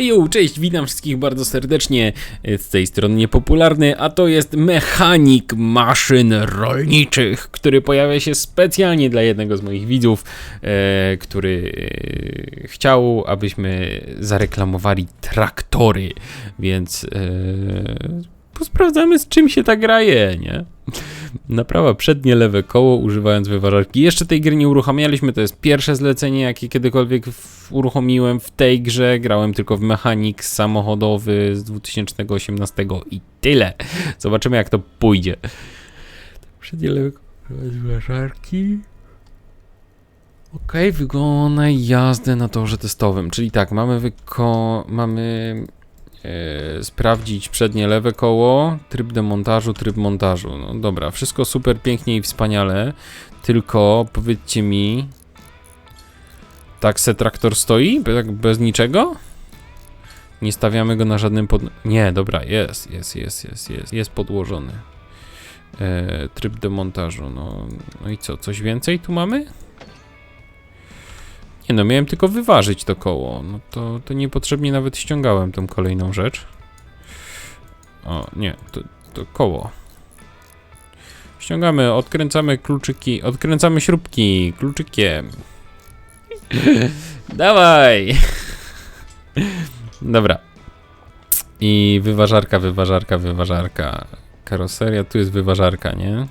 Jo, cześć, witam wszystkich bardzo serdecznie. Z tej strony niepopularny, a to jest mechanik maszyn rolniczych, który pojawia się specjalnie dla jednego z moich widzów, e, który e, chciał, abyśmy zareklamowali traktory, więc e, posprawdzamy z czym się ta graje, nie? Naprawa przednie lewe koło używając wyważarki. Jeszcze tej gry nie uruchamialiśmy, to jest pierwsze zlecenie, jakie kiedykolwiek uruchomiłem w tej grze. Grałem tylko w mechanik samochodowy z 2018 i tyle. Zobaczymy jak to pójdzie. Przednie lewe koło wyważarki. Ok, wygląda na jazdę na torze testowym, czyli tak, mamy wyko... mamy e, sprawdzić przednie lewe koło, tryb demontażu, tryb montażu. No dobra, wszystko super pięknie i wspaniale, tylko powiedzcie mi, tak se traktor stoi, tak bez niczego? Nie stawiamy go na żadnym pod... Nie, dobra, jest, jest, jest, jest, jest, jest podłożony. E, tryb demontażu, no, no i co, coś więcej tu mamy? Nie no, miałem tylko wyważyć to koło. No to, to niepotrzebnie nawet ściągałem tą kolejną rzecz. O, nie, to, to koło. Ściągamy, odkręcamy kluczyki, odkręcamy śrubki kluczykiem. Dawaj! Dobra. I wyważarka, wyważarka, wyważarka. Karoseria, tu jest wyważarka, nie?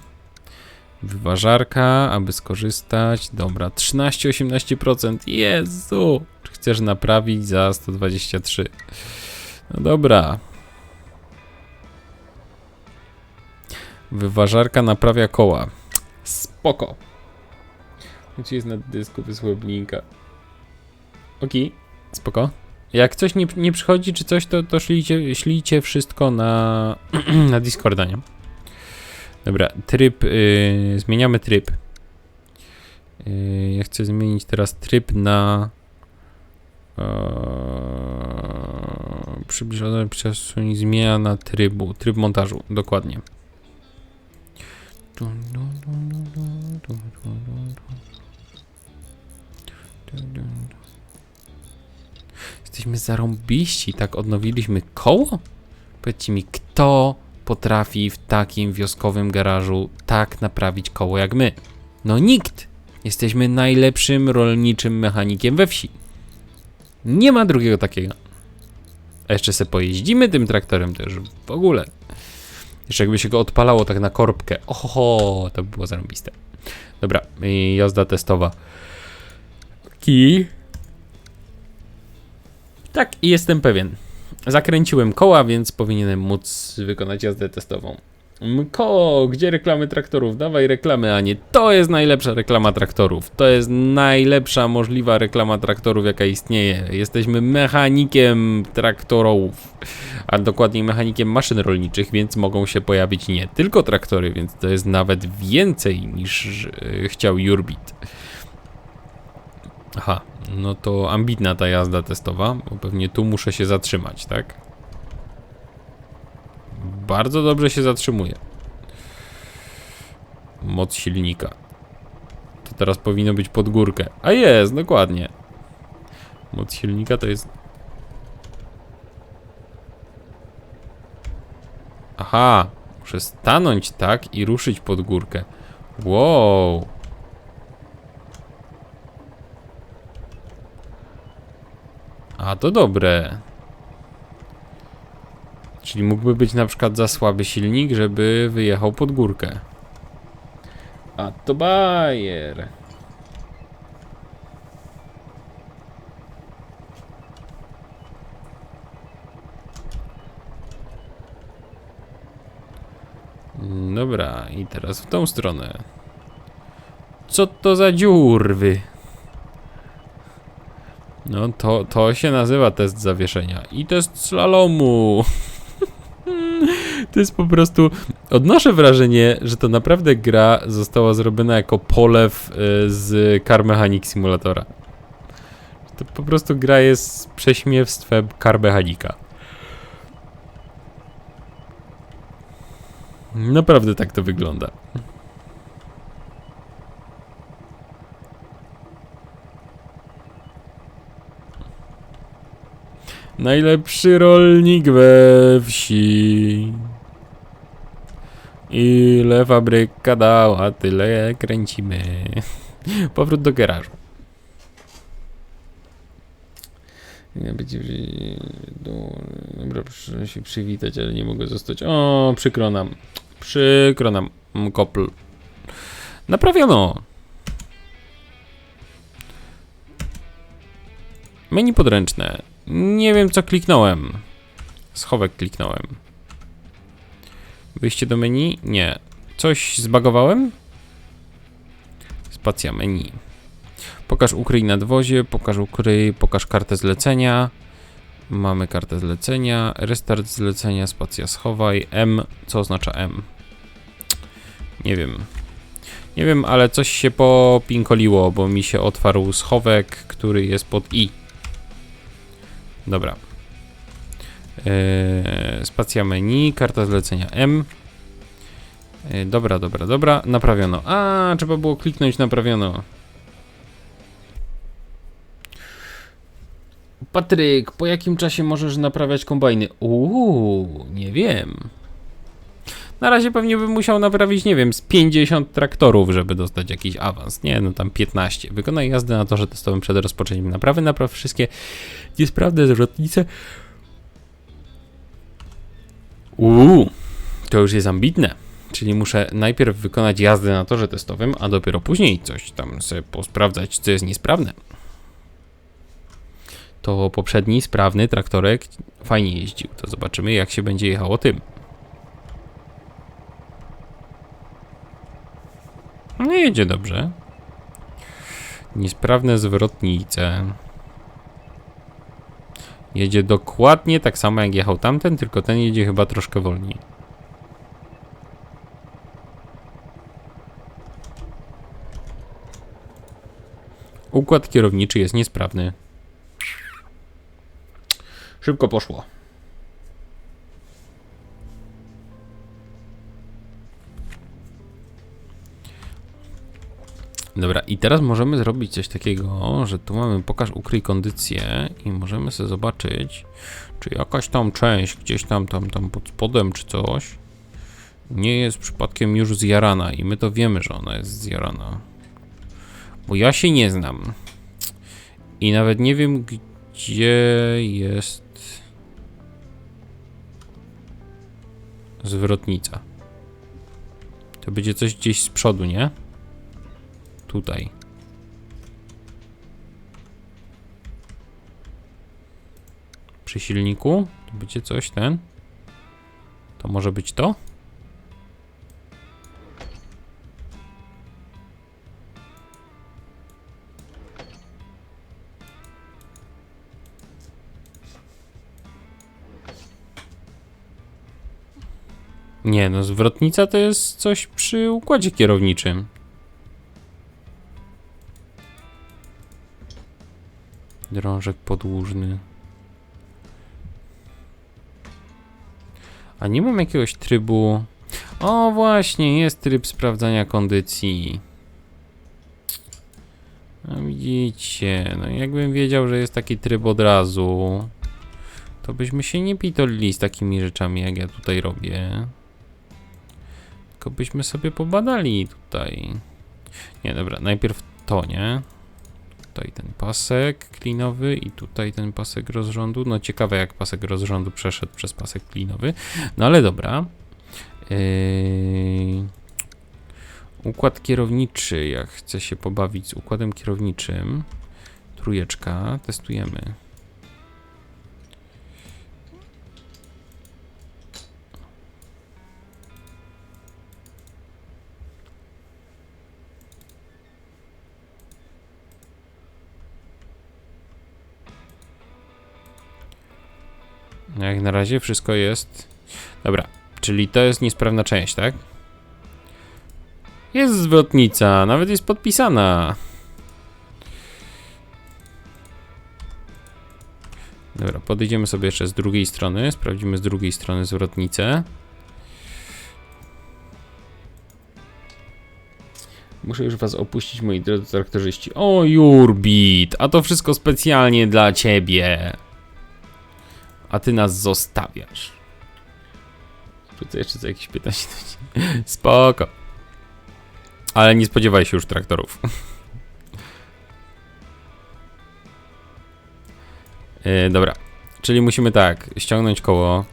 Wyważarka, aby skorzystać. Dobra, 13-18%. Jezu! Chcesz naprawić za 123? No dobra. Wyważarka naprawia koła. Spoko. Gdzie jest na dysku wysłał linka. Okej, spoko. Jak coś nie, nie przychodzi czy coś, to, to szlijcie, szlijcie wszystko na, na Discorda, nie? Dobra, tryb, yy, zmieniamy tryb. Yy, ja chcę zmienić teraz tryb na e, yy, przybliżone przesuń zmiana trybu, tryb montażu, dokładnie. Jesteśmy zarąbiści, tak odnowiliśmy koło? Powiedzcie mi, kto potrafi w takim wioskowym garażu tak naprawić koło jak my? No nikt! Jesteśmy najlepszym rolniczym mechanikiem we wsi. Nie ma drugiego takiego. A jeszcze se pojeździmy tym traktorem też w ogóle. Jeszcze jakby się go odpalało tak na korbkę. Oho, to by było zarąbiste. Dobra, i jazda testowa. Ki. Tak, i jestem pewien. Zakręciłem koła, więc powinienem móc wykonać jazdę testową. Mko, gdzie reklamy traktorów? Dawaj reklamy, a nie. To jest najlepsza reklama traktorów. To jest najlepsza możliwa reklama traktorów, jaka istnieje. Jesteśmy mechanikiem traktorów, a dokładniej mechanikiem maszyn rolniczych, więc mogą się pojawić nie tylko traktory, więc to jest nawet więcej niż e, chciał Jurbit. Aha, no to ambitna ta jazda testowa, bo pewnie tu muszę się zatrzymać, tak? Bardzo dobrze się zatrzymuje. Moc silnika. To teraz powinno być pod górkę. A jest, dokładnie. Moc silnika to jest... Aha, muszę stanąć tak i ruszyć pod górkę. Wow. A to dobre. Czyli mógłby być na przykład za słaby silnik, żeby wyjechał pod górkę. A to bajer. Dobra, i teraz w tą stronę. Co to za dziurwy? No to, to się nazywa test zawieszenia i test slalomu. To jest po prostu. Odnoszę wrażenie, że to naprawdę gra została zrobiona jako polew y, z Car Mechanic Simulatora. To po prostu gra jest prześmiewstwem Car Mechanika. Naprawdę tak to wygląda. Najlepszy rolnik we wsi. Ile fabryka dała, tyle kręcimy. Powrót do garażu. Nie będzie. do- Dobra, proszę się przywitać, ale nie mogę zostać. O, przykro nam. Przykro nam, kopl. Naprawiono. Menu podręczne. Nie wiem co kliknąłem. Schowek kliknąłem. Wyjście do menu? Nie. Coś zbagowałem? Spacja menu. Pokaż ukryj nadwozie, pokaż ukryj, pokaż kartę zlecenia. Mamy kartę zlecenia, restart zlecenia, spacja schowaj, M, co oznacza M? Nie wiem. Nie wiem, ale coś się popinkoliło, bo mi się otwarł schowek, który jest pod I. Dobra. Eee, spacja menu, karta zlecenia M. Eee, dobra, dobra, dobra, naprawiono. A, trzeba było kliknąć naprawiono. Patryk, po jakim czasie możesz naprawiać kombajny? Uuu, nie wiem. Na razie pewnie bym musiał naprawić, nie wiem, z 50 traktorów, żeby dostać jakiś awans. Nie, no tam 15. Wykonaj jazdę na torze testowym przed rozpoczęciem naprawy. Napraw wszystkie niesprawne zwrotnice. Uuu, to już jest ambitne. Czyli muszę najpierw wykonać jazdę na torze testowym, a dopiero później coś tam sobie posprawdzać, co jest niesprawne. To poprzedni sprawny traktorek fajnie jeździł. To zobaczymy, jak się będzie jechało tym. No jedzie dobrze. Niesprawne zwrotnice. Jedzie dokładnie tak samo jak jechał tamten, tylko ten jedzie chyba troszkę wolniej. Układ kierowniczy jest niesprawny. Szybko poszło. Dobra, i teraz możemy zrobić coś takiego, że tu mamy pokaż ukryj kondycję i możemy sobie zobaczyć, czy jakaś tam część gdzieś tam, tam, tam pod spodem czy coś nie jest przypadkiem już zjarana i my to wiemy, że ona jest zjarana. Bo ja się nie znam. I nawet nie wiem, gdzie jest zwrotnica. To będzie coś gdzieś z przodu, nie? Tutaj. Przy silniku? To będzie coś ten? To może być to? Nie, no zwrotnica to jest coś przy układzie kierowniczym. Drążek podłużny. A nie mam jakiegoś trybu. O, właśnie, jest tryb sprawdzania kondycji. No widzicie, no jakbym wiedział, że jest taki tryb od razu, to byśmy się nie pitolili z takimi rzeczami, jak ja tutaj robię. Tylko byśmy sobie pobadali tutaj. Nie, dobra, najpierw to, nie? Tutaj ten pasek klinowy i tutaj ten pasek rozrządu. No ciekawe jak pasek rozrządu przeszedł przez pasek klinowy. No ale dobra. Yy... Układ kierowniczy. Jak chcę się pobawić z układem kierowniczym. Trójeczka. Testujemy. Jak na razie wszystko jest. Dobra, czyli to jest niesprawna część, tak? Jest zwrotnica, nawet jest podpisana. Dobra, podejdziemy sobie jeszcze z drugiej strony. Sprawdzimy z drugiej strony zwrotnicę. Muszę już was opuścić, moi drodzy traktorzyści. O, Jurbit, a to wszystko specjalnie dla ciebie. A ty nas zostawiasz. Rzucę jeszcze za jakieś 15 Spoko. Ale nie spodziewaj się już traktorów. Yy, dobra, czyli musimy tak, ściągnąć koło.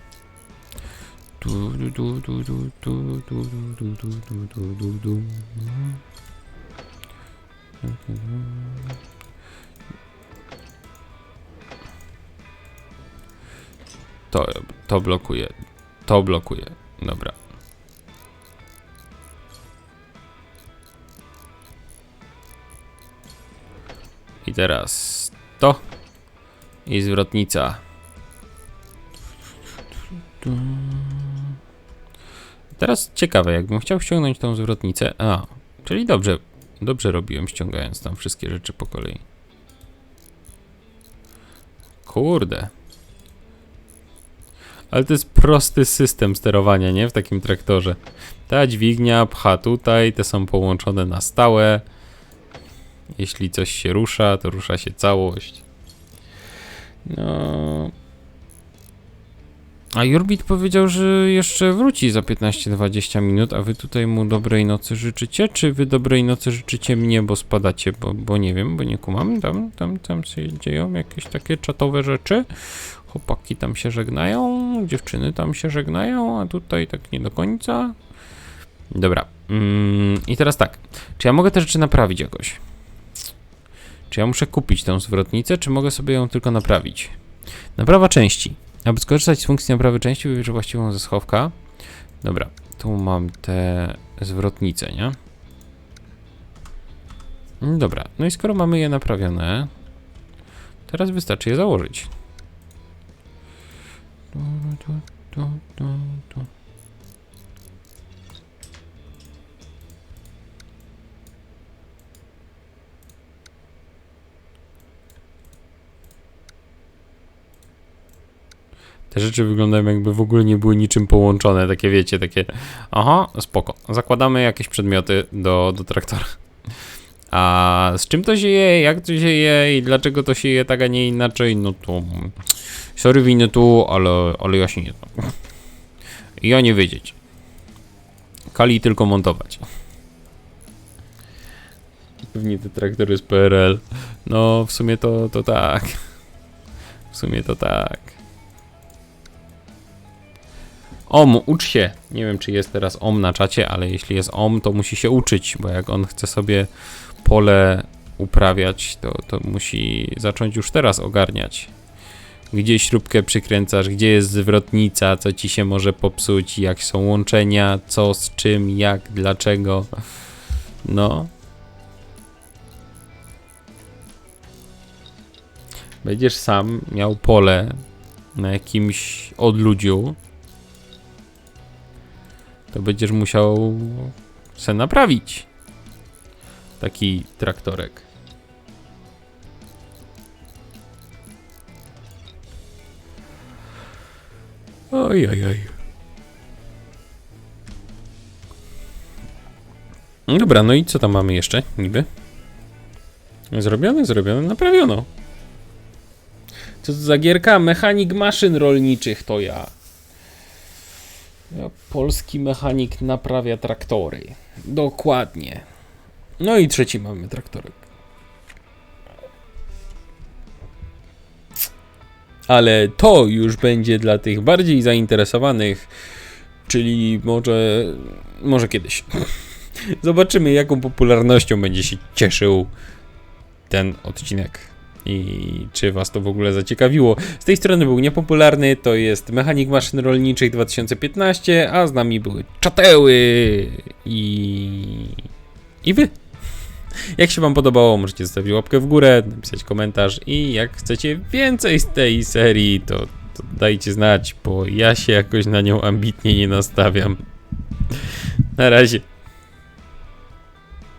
To, to blokuje. To blokuje. Dobra. I teraz to. I zwrotnica. Teraz ciekawe, jakbym chciał ściągnąć tą zwrotnicę. A, czyli dobrze, dobrze robiłem ściągając tam wszystkie rzeczy po kolei. Kurde. Ale to jest prosty system sterowania, nie? W takim traktorze. Ta dźwignia pcha tutaj, te są połączone na stałe. Jeśli coś się rusza, to rusza się całość. No. A Jurbit powiedział, że jeszcze wróci za 15-20 minut, a wy tutaj mu dobrej nocy życzycie? Czy wy dobrej nocy życzycie mnie, bo spadacie? Bo, bo nie wiem, bo nie kumam. Tam, tam, tam się dzieją jakieś takie czatowe rzeczy. Chłopaki tam się żegnają, dziewczyny tam się żegnają, a tutaj tak nie do końca. Dobra. Mm, I teraz tak. Czy ja mogę te rzeczy naprawić jakoś? Czy ja muszę kupić tą zwrotnicę, czy mogę sobie ją tylko naprawić? Naprawa części. Aby skorzystać z funkcji naprawy części, wybierz właściwą ze schowka. Dobra, tu mam te zwrotnice, nie? Dobra, no i skoro mamy je naprawione, teraz wystarczy je założyć. Tu, tu, tu, tu, tu. Te rzeczy wyglądają jakby w ogóle nie były niczym połączone, takie wiecie, takie aha, spoko, zakładamy jakieś przedmioty do, do traktora. A z czym to się je, jak to się je i dlaczego to się je tak, a nie inaczej, no to sorry winy tu, ale, ale ja się nie znam. Ja nie wiedzieć. Kali tylko montować. Pewnie te traktory z PRL. No, w sumie to, to tak. W sumie to tak. Om, ucz się. Nie wiem, czy jest teraz Om na czacie, ale jeśli jest Om, to musi się uczyć, bo jak on chce sobie pole uprawiać, to, to musi zacząć już teraz ogarniać. Gdzie śrubkę przykręcasz, gdzie jest zwrotnica, co ci się może popsuć, jak są łączenia, co z czym, jak, dlaczego. No. Będziesz sam miał pole na jakimś odludziu, to będziesz musiał se naprawić taki traktorek. Oj, oj, oj. Dobra, no i co tam mamy jeszcze niby? Zrobione, zrobione, naprawiono. Co to za gierka? Mechanik maszyn rolniczych to. Ja, Polski mechanik naprawia traktory. Dokładnie. No i trzeci mamy traktorek. Ale to już będzie dla tych bardziej zainteresowanych, czyli może, może kiedyś. Zobaczymy, jaką popularnością będzie się cieszył ten odcinek. I czy was to w ogóle zaciekawiło? Z tej strony był niepopularny, to jest Mechanik Maszyn Rolniczych 2015, a z nami były Czateły i... i wy. Jak się wam podobało, możecie zostawić łapkę w górę, napisać komentarz i jak chcecie więcej z tej serii, to, to dajcie znać, bo ja się jakoś na nią ambitnie nie nastawiam. Na razie.